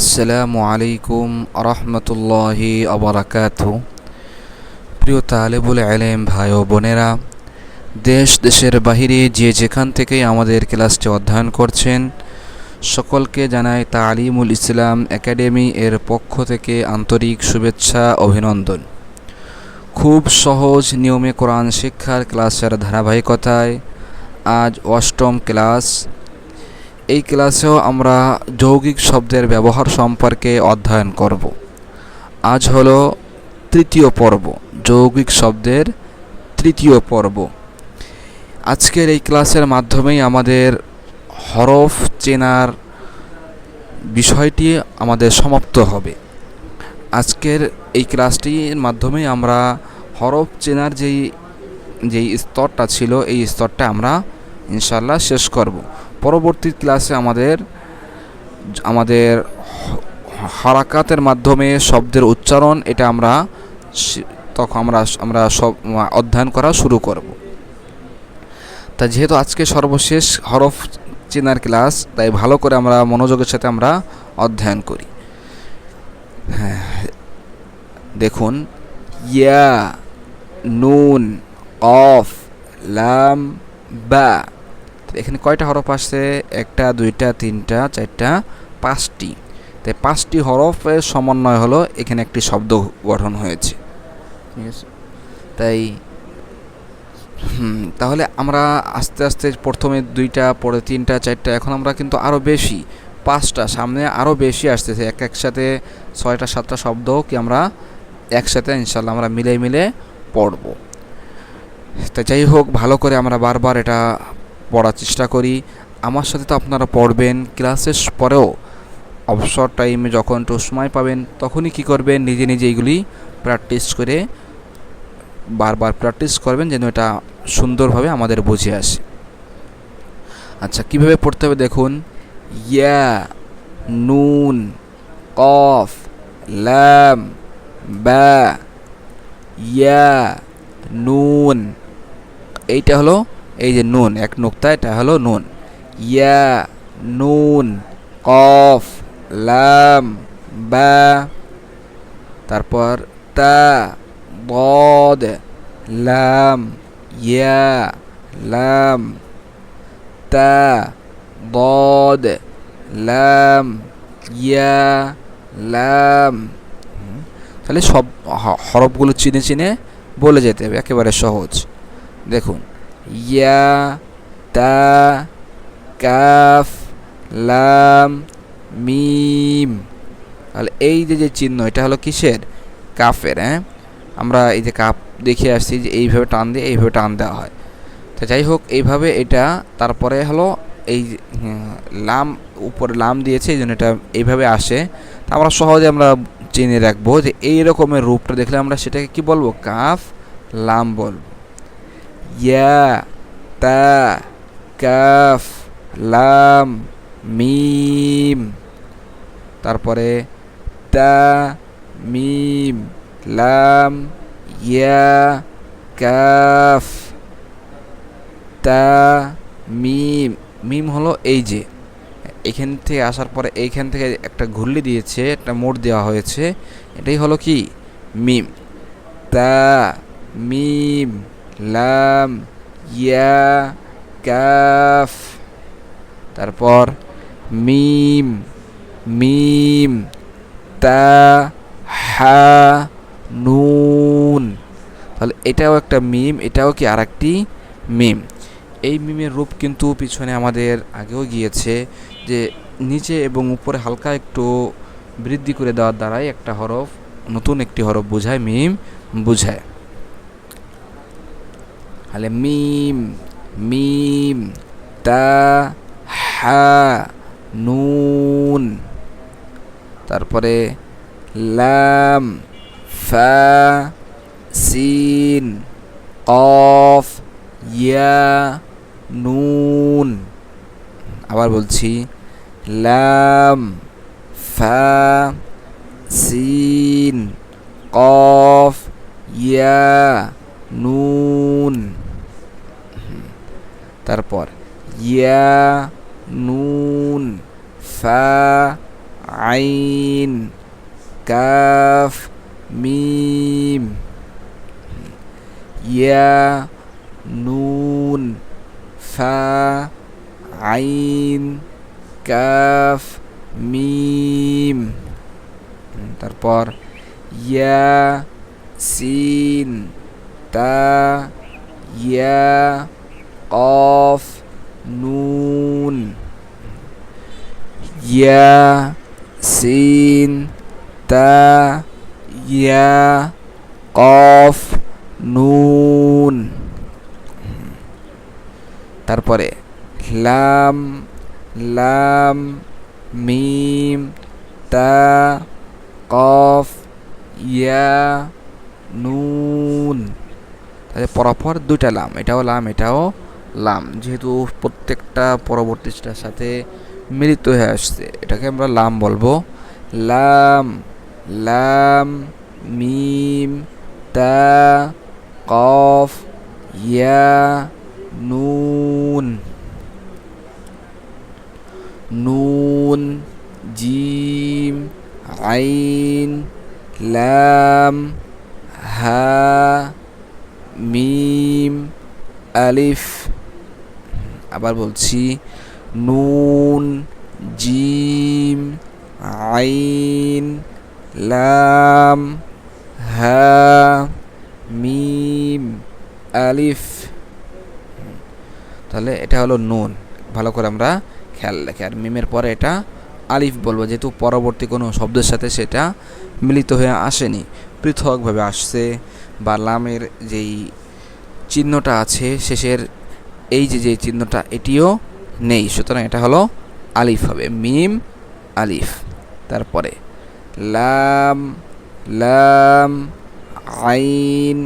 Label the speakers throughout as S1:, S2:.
S1: আসসালামু আলাইকুম আরহামতুল্লাহি আবরাকাত প্রিয় তালেবুল আলেম ভাই ও বোনেরা দেশ দেশের বাহিরে যে যেখান থেকেই আমাদের ক্লাসটি অধ্যয়ন করছেন সকলকে জানাই তালিমুল ইসলাম একাডেমি এর পক্ষ থেকে আন্তরিক শুভেচ্ছা অভিনন্দন খুব সহজ নিয়মে কোরআন শিক্ষার ক্লাসের ধারাবাহিকতায় আজ অষ্টম ক্লাস এই ক্লাসেও আমরা যৌগিক শব্দের ব্যবহার সম্পর্কে অধ্যয়ন করব আজ হলো তৃতীয় পর্ব যৌগিক শব্দের তৃতীয় পর্ব আজকের এই ক্লাসের মাধ্যমেই আমাদের হরফ চেনার বিষয়টি আমাদের সমাপ্ত হবে আজকের এই ক্লাসটির মাধ্যমে আমরা হরফ চেনার যেই যেই স্তরটা ছিল এই স্তরটা আমরা ইনশাল্লাহ শেষ করব পরবর্তী ক্লাসে আমাদের আমাদের হারাকাতের মাধ্যমে শব্দের উচ্চারণ এটা আমরা তখন আমরা আমরা সব অধ্যয়ন করা শুরু করব তা যেহেতু আজকে সর্বশেষ হরফ চেনার ক্লাস তাই ভালো করে আমরা মনোযোগের সাথে আমরা অধ্যয়ন করি হ্যাঁ দেখুন ইয়া নুন অফ লাম বা এখানে কয়টা হরফ আসছে একটা দুইটা তিনটা চারটা পাঁচটি তাই পাঁচটি হরফের সমন্বয় হলো এখানে একটি শব্দ গঠন হয়েছে ঠিক আছে তাই তাহলে আমরা আস্তে আস্তে প্রথমে দুইটা পরে তিনটা চারটা এখন আমরা কিন্তু আরও বেশি পাঁচটা সামনে আরও বেশি আসতেছে এক একসাথে ছয়টা সাতটা শব্দ কি আমরা একসাথে ইনশাল্লাহ আমরা মিলে মিলে পড়ব তা যাই হোক ভালো করে আমরা বারবার এটা পড়ার চেষ্টা করি আমার সাথে তো আপনারা পড়বেন ক্লাসের পরেও অবসর টাইমে যখন একটু সময় পাবেন তখনই কি করবেন নিজে নিজে এগুলি প্র্যাকটিস করে বারবার প্র্যাকটিস করবেন যেন এটা সুন্দরভাবে আমাদের বুঝে আসে আচ্ছা কিভাবে পড়তে হবে দেখুন ইয়া নুন কফ ল্যাম ব্যা ইয়া নুন এইটা হলো এই যে নুন এক নুক্তা এটা হলো নুন ইয়া নুন কফ লাম বা তারপর তা বদ লাম ইয়া লাম তা বদ লাম ইয়া লাম তাহলে সব হরফগুলো চিনে চিনে বলে যেতে হবে একেবারে সহজ দেখুন ইয়া ta কাফ লাম মিম তাহলে এই যে যে চিহ্ন এটা হলো কিসের কাফের হ্যাঁ আমরা এই যে কাপ দেখে আসছি যে এইভাবে টান দিয়ে এইভাবে টান দেওয়া হয় তো যাই হোক এইভাবে এটা তারপরে হলো এই হ্যাঁ, লাম উপরে লাম দিয়েছে এই জন্য এটা এইভাবে আসে তা আমরা সহজে আমরা চিনে রাখবো যে এই রকমের রূপটা দেখলে আমরা সেটাকে কি বলবো কাফ লাম বলবো ইয়া তা কাফ লাম মিম তারপরে তা মিম লাম ইয়া কাফ তা মিম মিম হলো এই যে এখান থেকে আসার পরে এইখান থেকে একটা ঘুরলি দিয়েছে একটা মোড় দেওয়া হয়েছে এটাই হলো কি মিম তা মিম লাম ইয়া কাফ তারপর মিম মিম তা হা নুন তাহলে এটাও একটা মিম এটাও কি আর একটি মিম এই মিমের রূপ কিন্তু পিছনে আমাদের আগেও গিয়েছে যে নিচে এবং উপরে হালকা একটু বৃদ্ধি করে দেওয়ার দ্বারাই একটা হরফ নতুন একটি হরফ বোঝায় মিম বোঝায় তাহলে মিম মিম তা হা নুন তারপরে লাম ফা সিন অফ ইয়া নুন আবার বলছি লাম ফা সিন অফ ইয়া নুন তারপর ইয়া নুন ফা আইন কাফ মিম ইয়া নুন ফা আইন কাফ মিম তারপর ইয়া সিন تا يا قاف نون يا سين تا يا قاف নুন তারপরে লাম লাম মিম তা কফ ইয়া নুন তাহলে পরপর দুইটা লাম এটাও লাম এটাও লাম যেহেতু প্রত্যেকটা পরবর্তীটার সাথে মিলিত হয়ে আসছে এটাকে আমরা লাম বলবো লাম লাম মিম তা কফ ইয়া নুন নুন জিম আইন লাম হা মিম আলিফ আবার বলছি নুন জিম আইন লাম হা মিম আলিফ তাহলে এটা হলো নুন ভালো করে আমরা খেয়াল রাখি আর মিমের পরে এটা আলিফ বলবো যেহেতু পরবর্তী কোনো শব্দের সাথে সেটা মিলিত হয়ে আসেনি পৃথকভাবে আসছে বা লামের যেই চিহ্নটা আছে শেষের এই যে যে চিহ্নটা এটিও নেই সুতরাং এটা হলো আলিফ হবে মিম আলিফ তারপরে লাম লাম আইন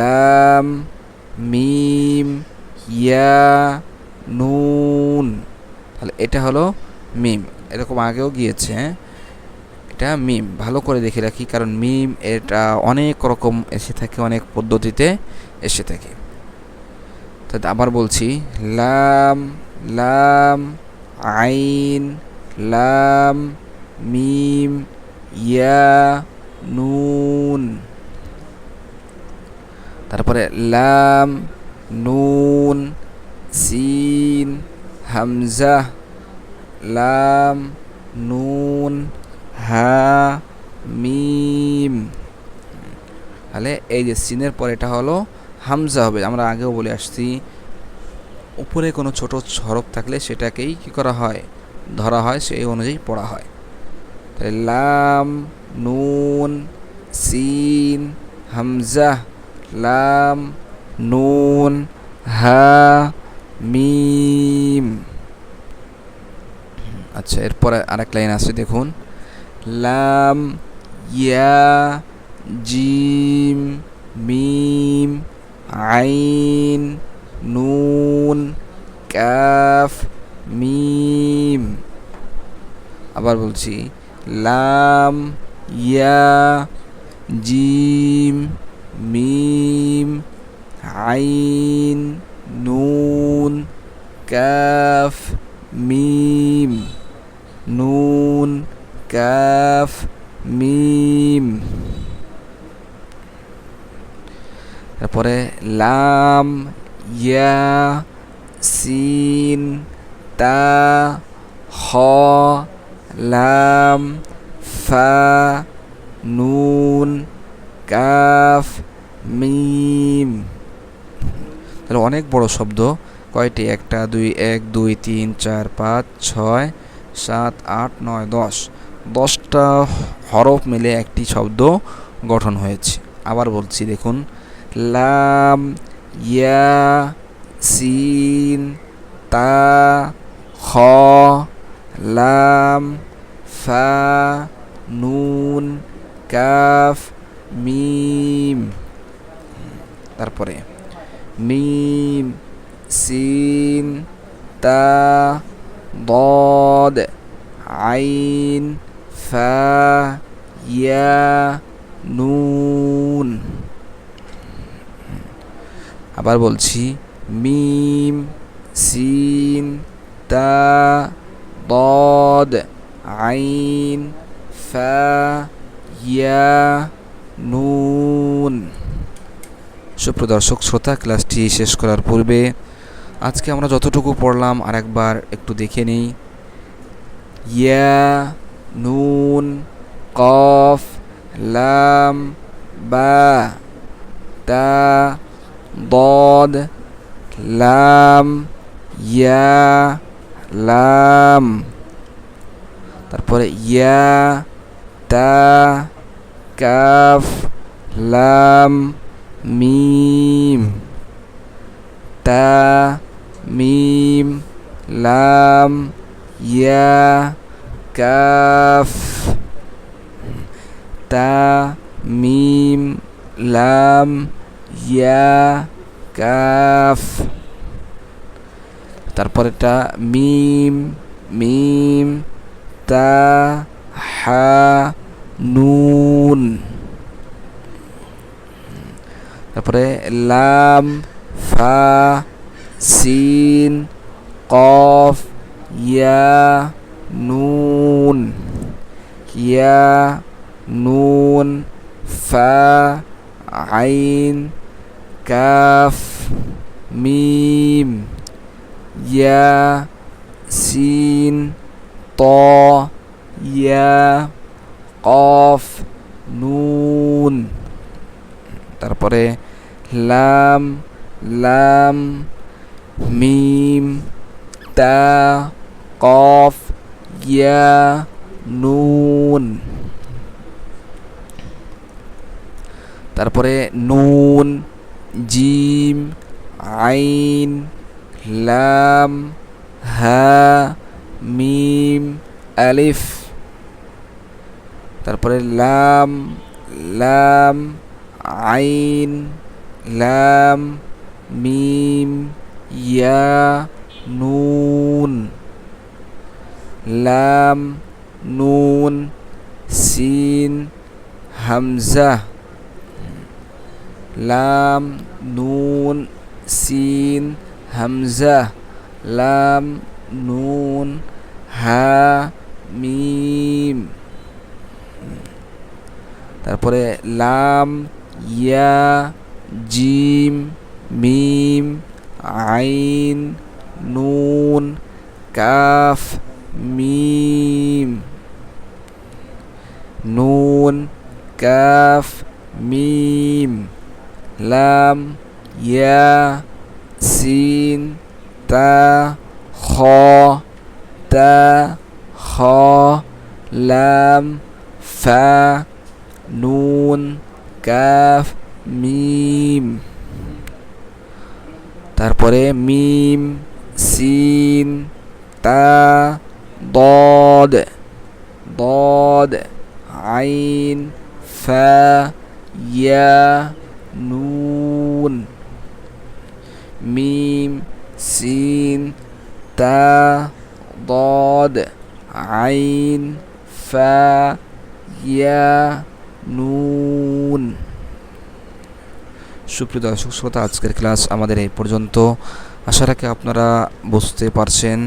S1: লাম মিম ইয়া নুন তাহলে এটা হলো মিম এরকম আগেও গিয়েছে হ্যাঁ? এটা মিম ভালো করে দেখে রাখি কারণ মিম এটা অনেক রকম এসে থাকে অনেক পদ্ধতিতে এসে থাকে তাহলে আবার বলছি লাম লাম আইন লাম মিম ইয়া নুন তারপরে লাম নুন সিন হামজা লাম নুন হামিম মিম তাহলে এই যে সিনের পর এটা হলো হামজা হবে আমরা আগেও বলে আসছি উপরে কোনো ছোট সরব থাকলে সেটাকেই কি করা হয় ধরা হয় সেই অনুযায়ী পড়া হয় তাহলে লাম নুন সিন হামজা লাম নুন হা মিম আচ্ছা এরপরে আরেক লাইন আছে দেখুন লাম ইয়া জিম মিম আইন নুন কাফ মিম আবার বলছি লাম ইয়া জিম মিম আইন নুন কাফ মিম নুন কাফ মিম তারপরে লাম ইয়া সিন তা হ লাম ফা নুন কাফ মিম তাহলে অনেক বড় শব্দ কয়টি একটা দুই এক দুই তিন চার পাঁচ ছয় সাত আট নয় দশ দশটা হরফ মিলে একটি শব্দ গঠন হয়েছে আবার বলছি দেখুন লাম ইয়া সিন তা খ লাম ফা নুন কাফ মিম তারপরে মিম সিন তা দদ আইন فا ইয়া নুন আবার বলছি মিম সিন তা দদ আইন ফ্যা ইয়া নুন সুপ্রদর্শক শ্রোতা ক্লাসটি শেষ করার পূর্বে আজকে আমরা যতটুকু পড়লাম আরেকবার একটু দেখে নিই ইয়া নুন কফ লাম বা তা ضاد লাম ইয়া লাম তারপরে ইয়া তা কাফ লাম মিম তা মিম লাম ইয়া কাফ তা মিম লাম ইয়া কাফ এটা মিম মিম তা হা নুন তারপরে লাম ফা সিন কফ ইয়া nun ya nun fa ain kaf mim ya sin to ya qaf nun tarpore lam, lam, mim, ta, qaf. ইয়া নুন তারপরে নুন জিম আইন লাম হা মিম আলিফ তারপরে লাম লাম আইন লাম মিম ইয়া নুন লাম নুন সিন হামজা লাম নুন সিন হামজা লাম নুন হা মিম তারপরে লাম ইয়া জিম মিম আইন নুন কাফ মিম নুন কাফ মিম লাম ইয়া সিন তা খ তা খ লাম ফা নুন কাফ মিম তারপরে মিম সিন তা ضاد ضاد عين فا يا নুন মিম সিন তা ضاد عين فا يا নুন সুপ্রিয় দর্শক শ্রোতা আজকের ক্লাস আমাদের এই পর্যন্ত আশা রাখি আপনারা বুঝতে পারছেন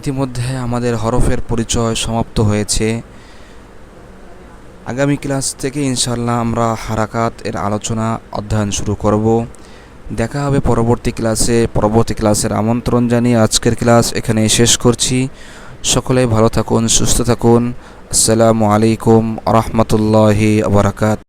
S1: ইতিমধ্যে আমাদের হরফের পরিচয় সমাপ্ত হয়েছে আগামী ক্লাস থেকে ইনশাল্লাহ আমরা হারাকাত এর আলোচনা অধ্যয়ন শুরু করব দেখা হবে পরবর্তী ক্লাসে পরবর্তী ক্লাসের আমন্ত্রণ জানিয়ে আজকের ক্লাস এখানে শেষ করছি সকলে ভালো থাকুন সুস্থ থাকুন আসসালামু আলাইকুম রহমতুল্লাহি আবরাকাত